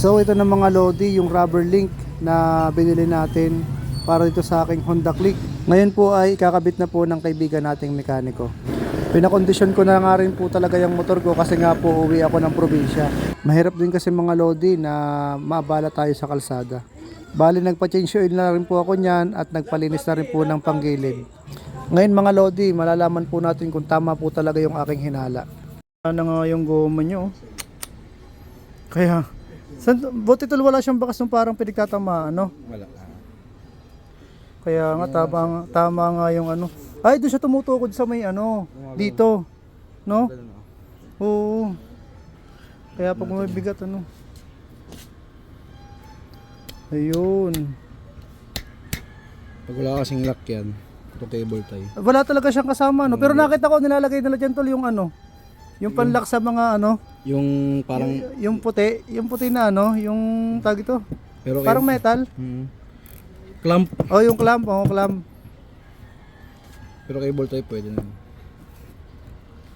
So ito na mga Lodi, yung rubber link na binili natin para dito sa aking Honda Click. Ngayon po ay kakabit na po ng kaibigan nating mekaniko. Pinakondisyon ko na nga rin po talaga yung motor ko kasi nga po uwi ako ng probinsya. Mahirap din kasi mga Lodi na maabala tayo sa kalsada. Bali nagpa-change oil na rin po ako niyan at nagpalinis na rin po ng panggilid. Ngayon mga Lodi, malalaman po natin kung tama po talaga yung aking hinala. Ano nga yung goma nyo? Kaya, san, buti tol wala siyang bakas ng parang pinagtatamaan, no? Wala. Kaya nga tama, nga- tama nga yung ano. Ay, doon siya tumutukod sa may ano, dito. No? Oo. Kaya pag may bigat ano. Ayun. Pag wala kasing lock yan, ito cable tie. Wala talaga siyang kasama, no? Pero nakita ko nilalagay nila dyan tol yung ano. Yung panlock sa mga ano, Yung parang, yung puti, yung puti na ano, yung tag ito. pero Parang metal. Hmm. Clamp. Oh, yung clamp, oh, clamp. Pero cable tie pwede na.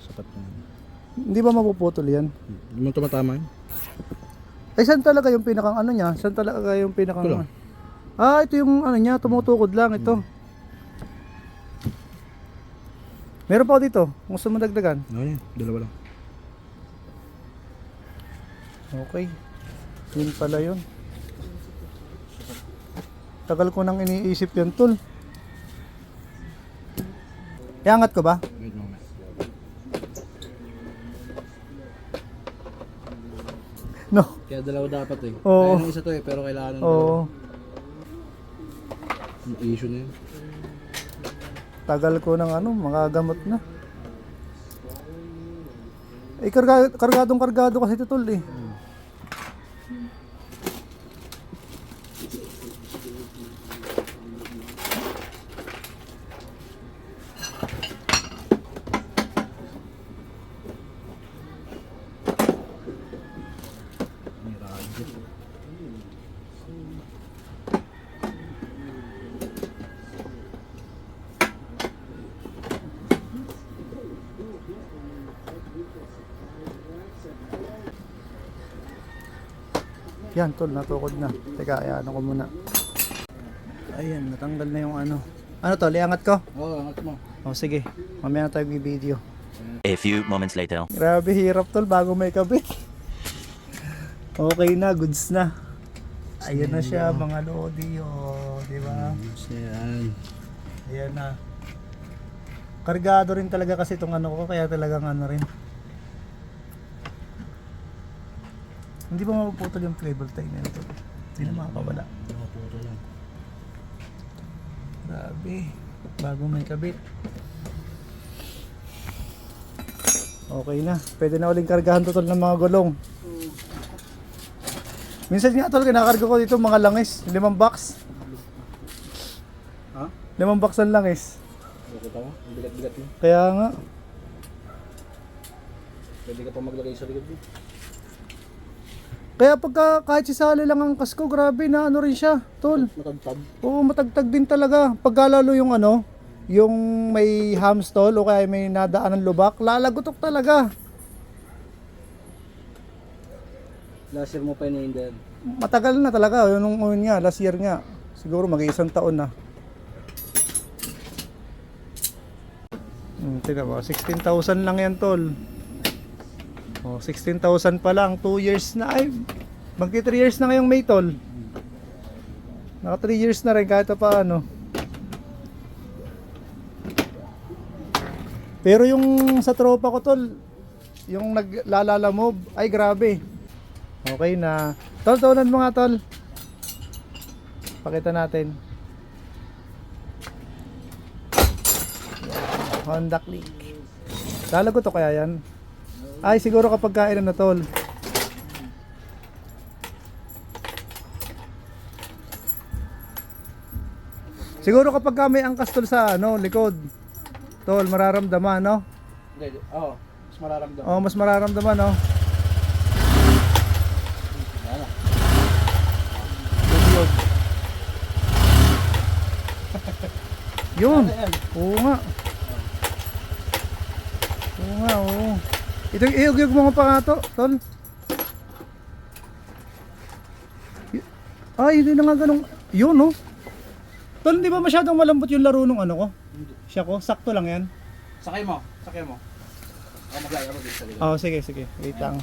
Sapat na. Hindi ba mapuputol yan? Hindi mo tumatama yun. Eh, saan talaga yung pinakang ano niya? Saan talaga yung pinakang... Ito lang. Ah, ito yung ano niya, tumutukod lang ito. Meron pa ako dito, kung gusto mo dagdagan. Ano yan? Dalawa lang. Okay. Yun pala yun. Tagal ko nang iniisip yan, tol. Iangat ko ba? Wait moment. No. Kaya dalawa dapat eh. Oo. Kaya isa to eh, pero kailangan ng Oo. Yung issue na yun. Tagal ko ng ano, mga gamot na. Eh, karga, kargadong kargado kasi ito, tol eh. May radyo. Yan, tol, natukod na. Teka, ayan ko muna. Ayan, natanggal na yung ano. Ano tol, iangat ko? Oo, angat mo. O sige, mamaya na tayo video. A few moments later. Grabe, hirap tol, bago may kabit. Okay na, goods na. Ayan na siya, mga lodi, oh, di ba? Yan. Ayan na. Kargado rin talaga kasi itong ano ko, kaya talagang ano rin. Hindi ba mapuputol yung cable tie na ito? Hindi na makakawala. Nakaputo lang. Grabe. Bago may kabit. Okay na. Pwede na uling kargahan totol ng mga gulong. Minsan nga tol, kinakarga ko dito mga langis. Limang box. Ha? Limang box ang langis. Bigat-bigat mo. Kaya nga. Pwede ka pa maglagay sa likod mo. Kaya pagka kahit sisali lang ang kasko, grabe na ano rin siya, tol. Matagtag. Oo, matagtag din talaga. Pagka lalo yung ano, yung may hamstall o kaya may nadaan ng lubak, lalagutok talaga. Last year mo pa yun din. Matagal na talaga, yun, nung yun nga, last year nga. Siguro mag-isang taon na. Hmm, tingnan mo, 16,000 lang yan, tol. Oh, 16,000 pa lang, 2 years na. Ay, magti 3 years na ngayong May, tol. Naka 3 years na rin kahit pa ano. Pero yung sa tropa ko, tol, yung naglalala mo, ay grabe. Okay na. Tol, tolan mo nga, tol. Pakita natin. Honda Click. Lalago to kaya yan? Ay, siguro kapag kainan na, tol. Siguro kapag ka may angkas tol sa ano, likod. Tol, mararamdaman, no? Hindi, oo. Mas mararamdaman. Oh, mas mararamdaman, no? Yun. Oo nga. Oo nga, oo. Ito, iugyug mo nga pa nga to, tol. Ay, hindi na nga ganun. Yun, no? Tol, di ba masyadong malambot yung laro nung ano ko? Siya ko, sakto lang yan. Sakay mo, sakay mo. Ako maglagay ako dito sa likod. Oh, sige, sige. Wait lang.